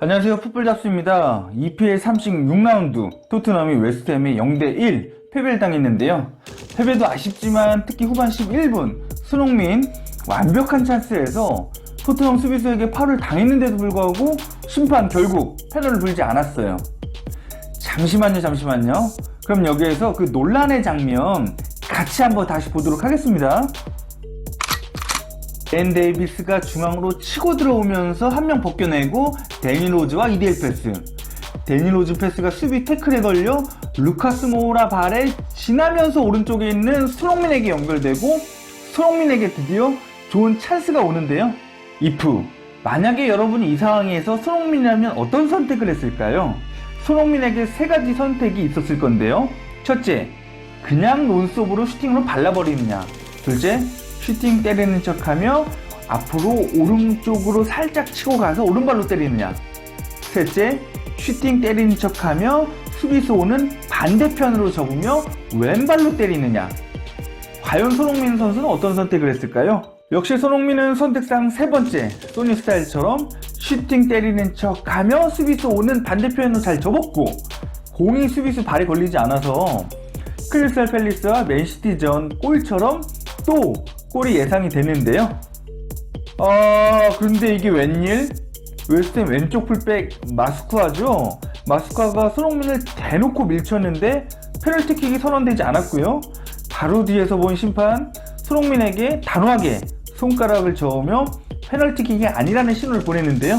안녕하세요. 풋볼 잡수입니다. EPL 36라운드 토트넘이 웨스트햄에 0대1 패배를 당했는데요. 패배도 아쉽지만 특히 후반 11분 손흥민 완벽한 찬스에서 토트넘 수비수에게 파울을 당했는데도 불구하고 심판 결국 패널을 불지 않았어요. 잠시만요, 잠시만요. 그럼 여기에서 그 논란의 장면 같이 한번 다시 보도록 하겠습니다. 앤 데이비스가 중앙으로 치고 들어오면서 한 명 벗겨내고 데니 로즈와 2대1 패스. 데니 로즈 패스가 수비 태클에 걸려 루카스 모우라 발에 지나면서 오른쪽에 있는 손흥민에게 연결되고 손흥민에게 드디어 좋은 찬스가 오는데요. 이프 만약에 여러분이 이 상황에서 손흥민이라면 어떤 선택을 했을까요? 손흥민에게 세 가지 선택이 있었을 건데요. 첫째, 그냥 논스톱으로 슈팅으로 발라버리느냐. 둘째, 슈팅 때리는 척하며 앞으로 오른쪽으로 살짝 치고 가서 오른발로 때리느냐. 셋째, 슈팅 때리는 척하며 수비수 오는 반대편으로 접으며 왼발로 때리느냐. 과연 손흥민 선수는 어떤 선택을 했을까요? 역시 손흥민은 선택상 세 번째 소니 스타일처럼 슈팅 때리는 척하며 수비수 오는 반대편으로 잘 접었고 공이 수비수 발에 걸리지 않아서 크리스탈 팰리스와 맨시티전 골처럼 또 골이 예상이 되는데요. 아 그런데 이게 웬일? 웨스트햄 왼쪽 풀백 마스쿠아죠. 마스쿠아가 손흥민을 대놓고 밀쳤는데 페널티킥이 선언되지 않았고요. 바로 뒤에서 본 심판 손흥민에게 단호하게 손가락을 저으며 페널티킥이 아니라는 신호를 보내는데요.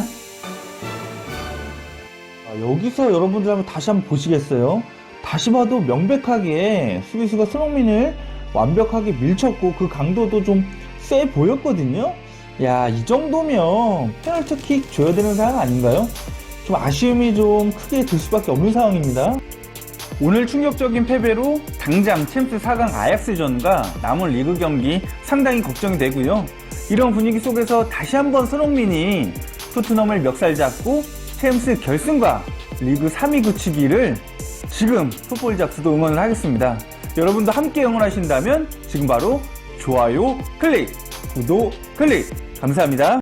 아, 여기서 여러분들 한번 다시 한번 보시겠어요? 다시 봐도 명백하게 수비수가 손흥민을 완벽하게 밀쳤고 그 강도도 좀 세 보였거든요. 야, 이 정도면 페널티킥 줘야 되는 상황 아닌가요? 좀 아쉬움이 좀 크게 들 수밖에 없는 상황입니다. 오늘 충격적인 패배로 당장 챔스 4강 아약스전과 남은 리그 경기 상당히 걱정이 되고요. 이런 분위기 속에서 다시 한번 손흥민이 토트넘을 멱살 잡고 챔스 결승과 리그 3위 굳히기를 지금 풋볼 작스도 응원을 하겠습니다. 여러분도 함께 응원하신다면 지금 바로 좋아요 클릭, 구독 클릭 감사합니다.